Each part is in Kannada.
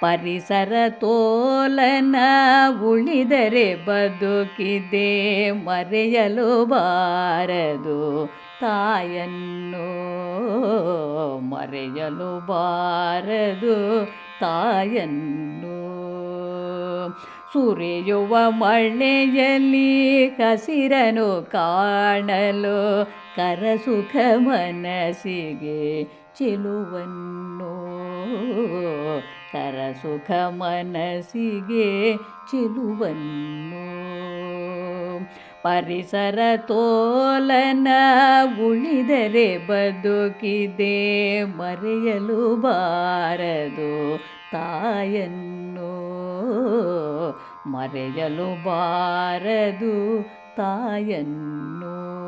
ಪರಿಸರ ತೋಲನ ಉಳಿದರೆ ಬದುಕಿದೆ, ಮರೆಯಲು ಬಾರದು ತಾಯನ್ನು ಮರೆಯಲು ಬಾರದು ತಾಯನ್ನು ಸುರಿಯುವ ಮಳೆಯಲ್ಲಿ ಹಸಿರನು ಕಾಣಲು ಕರಸುಖ ಮನಸ್ಸಿಗೆ ಚೆಲುವನ್ನು. ಕರಸುಖ ಮನಸ್ಸಿಗೆ ಚೆಲುವನ್ನು. ಪರಿಸರ ತೋಲನ ಉಳಿದರೆ ಬದುಕಿದೆ ಮರೆಯಲು ಬಾರದು ತಾಯನ್ನು ಮರೆಯಲು ಬಾರದು ತಾಯನ್ನು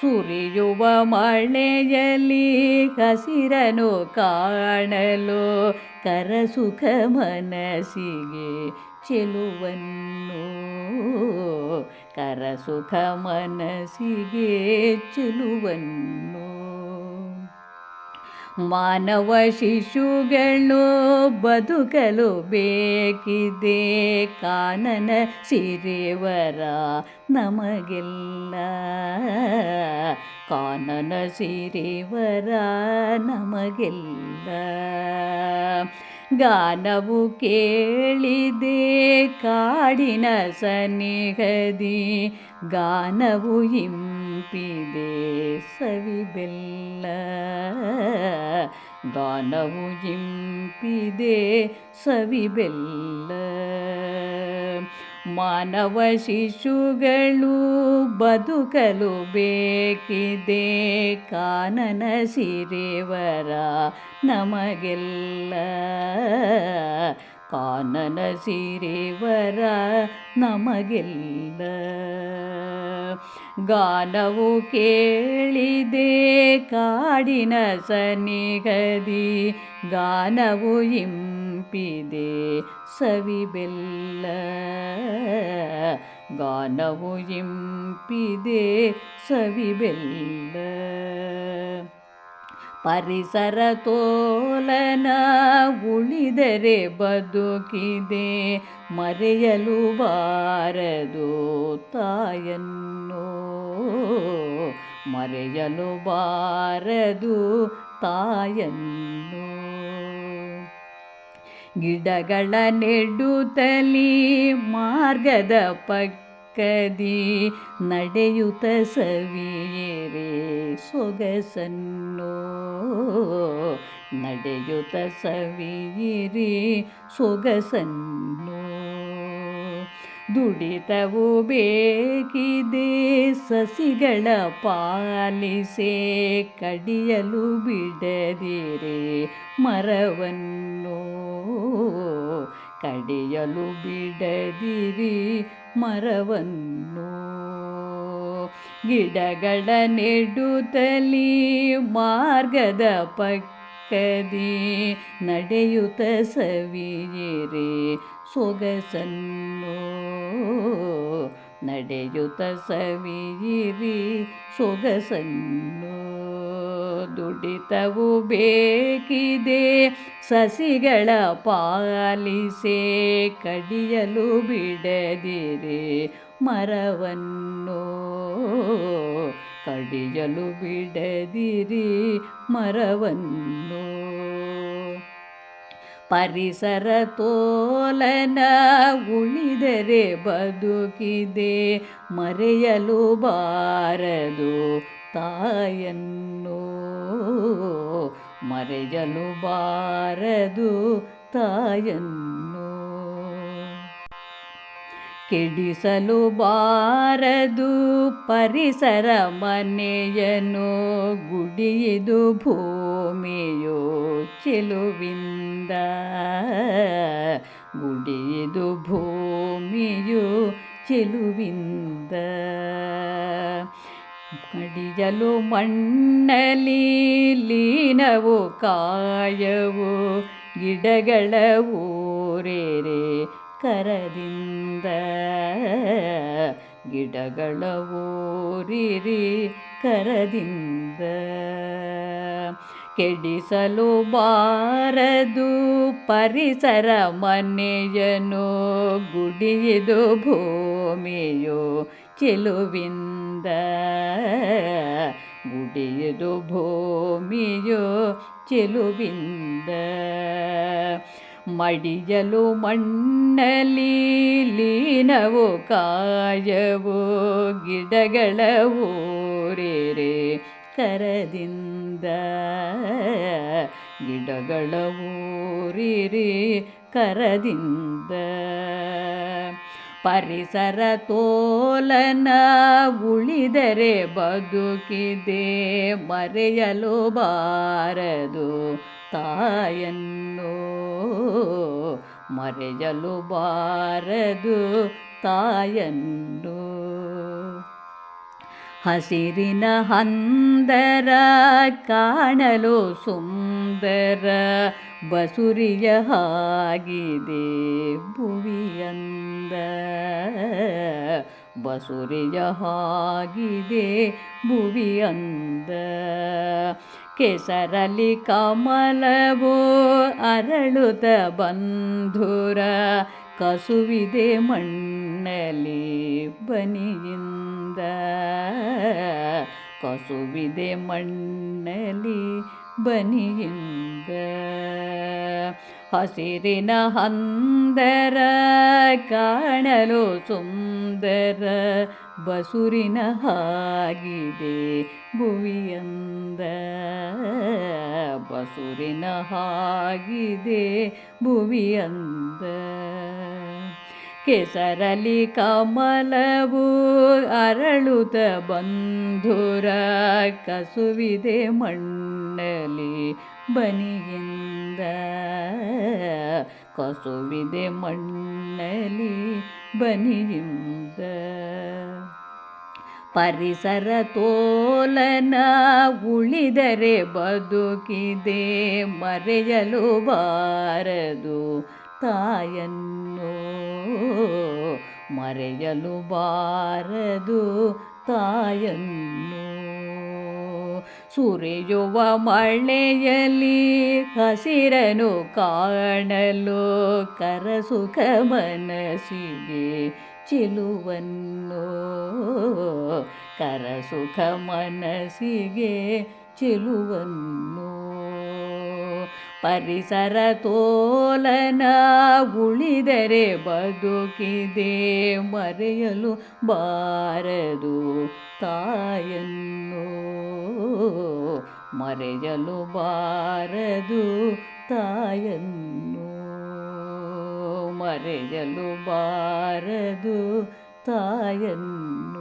ಸುರಿಯುವ ಮಳೆಯಲ್ಲಿ ಹಸಿರನು ಕಾಣಲು ಕರಸುಖ ಮನಸ್ಸಿಗೆ ಚೆಲುವನ್ನು ಕರಸುಖ ಮನಸ್ಸಿಗೆ ಚೆಲುವನ್ನು ಮಾನವ ಶಿಶುಗಳು ಬದುಕಲು ಬೇಕಿದೆ. ಕಾನನ ಸಿರಿವರ ನಮಗೆಲ್ಲ. ಕಾನನ ಸಿರಿವರ ನಮಗೆಲ್ಲ. ಗಾನವು ಕೇಳಿದೆ, ಕಾಡಿನ ಸನಿಹದಿ ಗಾನವು ಇಂಪಿದೆ ಸವಿಬೆಲ್ಲ ಗಾನವು ಇಂಪಿದೆ ಸವಿಬೆಲ್ಲ ಮಾನವ ಶಿಶುಗಳು ಬದುಕಲು ಬೇಕಿದೆ ಕಾನನ ಸಿರಿವರ ನಮಗೆಲ್ಲ. ಕಾನನ ಸಿರಿವರ ನಮಗೆಲ್ಲ. ಗಾನವು ಕೇಳಿದೆ ಕಾಡಿನ ಸನಿಗದಿ ಗಾನವು ಇಂಪಿದೆ ಸವಿಬೆಲ್ಲ. ಗಾನವು ಇಂಪಿದೆ ಸವಿಬೆಲ್ಲ. ಪರಿಸರ ತೋಲನ ಉಳಿದರೆ ಬದುಕಿದೆ ಮರೆಯಲು ಬಾರದು ತಾಯನ್ನು. ಮರೆಯಲು ಬಾರದು ತಾಯನ್ನು. ಗಿಡಗಳ ನೆಡುತ್ತಲಿ ಮಾರ್ಗದ ಪಕ್ಕದಿ ನಡೆಯುತ್ತ ಸವಿಯರೆ ಸೊಗಸನ್ನು. ನಡೆಯುತ್ತ ಸವಿಯಿರಿ ಸೊಗಸನ್ನು. ದುಡಿತವು ಬೇಕಿದೆ ಸಸಿಗಳ ಪಾಲಿಸೆ ಕಡಿಯಲು ಬಿಡದಿರೆ ಮರವನ್ನು. ಕಡಿಯಲು ಬಿಡದಿರಿ ಮರವನ್ನು. ಗಿಡಗಳ ನೆಡುತ್ತಲಿ ಮಾರ್ಗದ ಪಕ್ಕದಿ ನಡೆಯುತ್ತ ಸವಿಯಿರಿ ಸೊಗಸನ್ನು. ನಡೆಯುತ್ತ ಸವಿಯಿರಿ ಸೊಗಸನ್ನು. ದುಡಿತವು ಬೇಕಿದೆ. ಸಸಿಗಳ ಪಾಲಿಸೆ ಕಡಿಯಲು ಬಿಡದಿರಿ. ಮರವನ್ನು ಕಡಿಯಲು ಬಿಡದಿರಿ. ಮರವನ್ನು ಪರಿಸರ ತೋಲನ ಉಳಿದರೆ ಬದುಕಿದೆ. ಮರೆಯಲು ಬಾರದು ತಾಯನ್ನು ಮರೆಯಲು ಬಾರದು ತಾಯನ್ನು ಕೆಡಿಸಲು ಬಾರದು ಪರಿಸರ ಮನೆಯನು ಗುಡಿಯಿದು ಭೂಮಿಯೋ ಚೆಲುವಿಂದ. ಗುಡಿಯಿದು ಭೂಮಿಯು ಚೆಲುವಿಂದ. ಕಡಿಯಲು ಮಣ್ಣಲಿ ಲೀನವು ಕಾಯವು ಗಿಡಗಳ ಊರೇರೆ ಕರದಿಂದ. ಗಿಡಗಳ ಊರಿರಿ ಕರದಿಂದ. ಕೆಡಿಸಲು ಬಾರದು ಪರಿಸರ ಮನೆಯನು ಗುಡಿಯಿದು ಭೂಮಿಯು ಚೆಲುವಿಂದ. ಗುಡಿಯದು ಭೂಮಿಯು ಚೆಲುವಿಂದ. ಮಡಿಯಲು ಮಣ್ಣಲಿ ಲೀನವು ಕಾಯವು, ಗಿಡಗಳ ಊರೇರೆ ಕರದಿಂದ. ಗಿಡಗಳ ಊರಿರಿ ಕರದಿಂದ. ಪರಿಸರ ತೋಲನ ಉಳಿದರೆ ಬದುಕಿದೆ ಮರೆಯಲು ಬಾರದು ತಾಯನ್ನು. ಮರೆಯಲು ಬಾರದು ತಾಯನ್ನು. ಹಸಿರಿನ ಹಂದರ ಕಾಣಲು ಸುಂದರ ಬಸುರಿಯ ಹಾಗಿದೆ ಭುವಿಯಂದ. ಬಸುರಿಯ ಹಾಗಿದೆ ಭುವಿಯಂದ. ಕೆಸರಲ್ಲಿ ಕಮಲವು ಅರಳುತ ಬಂಧುರ ಕಸುವಿದೆ ಮಣ್ಣಲಿ ಬನಿಯಿಂದ. ಕಸುವಿದೆ ಮಣ್ಣಲಿ ಬನಿಯಿಂದ ಹಸಿರಿನ ಹಂದರ ಕಾಣಲು ಸುಂದರ ಬಸುರಿನ ಹಾಗಿದೆ ಭುವಿಯಂದ. ಬಸುರಿನ ಹಾಗಿದೆ ಭುವಿಯಂದ. ಕೆಸರಲಿ ಕಮಲವು ಅರಳುತ ಬಂಧುರ ಕಸುವಿದೆ ಮಣ್ಣಲಿ ಬನಿಯಿಂದ. ಕಸುವಿದೆ ಮಣ್ಣಲಿ ಬನಿಯಿಂದ. ಪರಿಸರ ತೋಲನ ಉಳಿದರೆ ಬದುಕಿದೆ ಮರೆಯಲು ಬಾರದು ತಾಯನ್ನು. ಮರೆಯಲು ಬಾರದು ತಾಯನ್ನು. ಸುರಿಯುವ ಮಳೆಯಲ್ಲಿ ಹಸಿರನು ಕಾಣಲು ಕರಸುಖ ಮನಸ್ಸಿಗೆ ಚಿಲುವನ್ನು. ಕರಸುಖ ಮನಸ್ಸಿಗೆ ಚಿಲುವನ್ನು. ಪರಿಸರ ತೋಲನ ಉಳಿದರೆ ಬದುಕಿದೆ ಮರೆಯಲು ಬಾರದು ತಾಯನ್ನು. ಮರೆಯಲು ಬಾರದು ತಾಯನ್ನು. ಮರೆಯಲು ಬಾರದು ತಾಯನ್ನು.